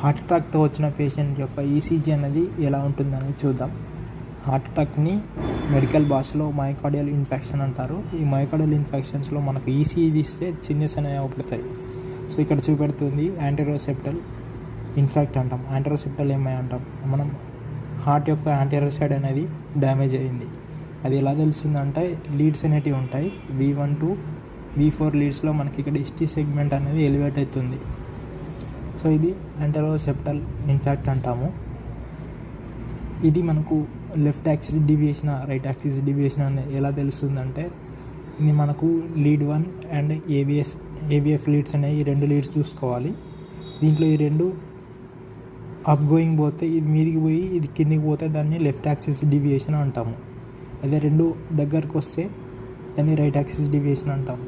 Heart అటాక్తో వచ్చిన patient యొక్క ECG అనేది ఎలా ఉంటుందనేది చూద్దాం. హార్ట్ అటాక్ని మెడికల్ భాషలో మైకార్డియల్ ఇన్ఫెక్షన్ అంటారు. ఈ మైకార్డియల్ ఇన్ఫెక్షన్స్లో మనకు ఈసీజీ ఇస్తే చేంజెస్ అనేవి అవుతాయి సో ఇక్కడ చూపెడుతుంది యాంటీరోసెప్టల్ ఇన్ఫెక్ట్ అంటాం. యాంటీరోసెప్టల్ ఏమై అంటాం. మనం హార్ట్ యొక్క యాంటీరోసైడ్ అనేది డ్యామేజ్ అయింది. అది ఎలా తెలుస్తుందంటే లీడ్స్ అనేటివి ఉంటాయి. V one two V four లీడ్స్లో మనకి ఇక్కడ ఎస్టీ సెగ్మెంట్ అనేది ఎలివేట్ అవుతుంది. సో ఇది యాంటరోసెప్టల్ ఇన్ఫాక్ట్ అంటాము. ఇది మనకు left axis deviation right axis deviation అని ఎలా తెలుస్తుందంటే ఇది మనకు lead one and AVS AVF leads అనేవి ఈ రెండు లీడ్స్ చూసుకోవాలి. దీంట్లో ఈ రెండు అప్ గోయింగ్ పోతే ఇది మీదికి పోయి ఇది కిందికి పోతే దాన్ని లెఫ్ట్ యాక్సిస్ డివియేషన్ అంటాము. అదే రెండు దగ్గరకు వస్తే దాన్ని రైట్ యాక్సిస్ డివియేషన్ అంటాము.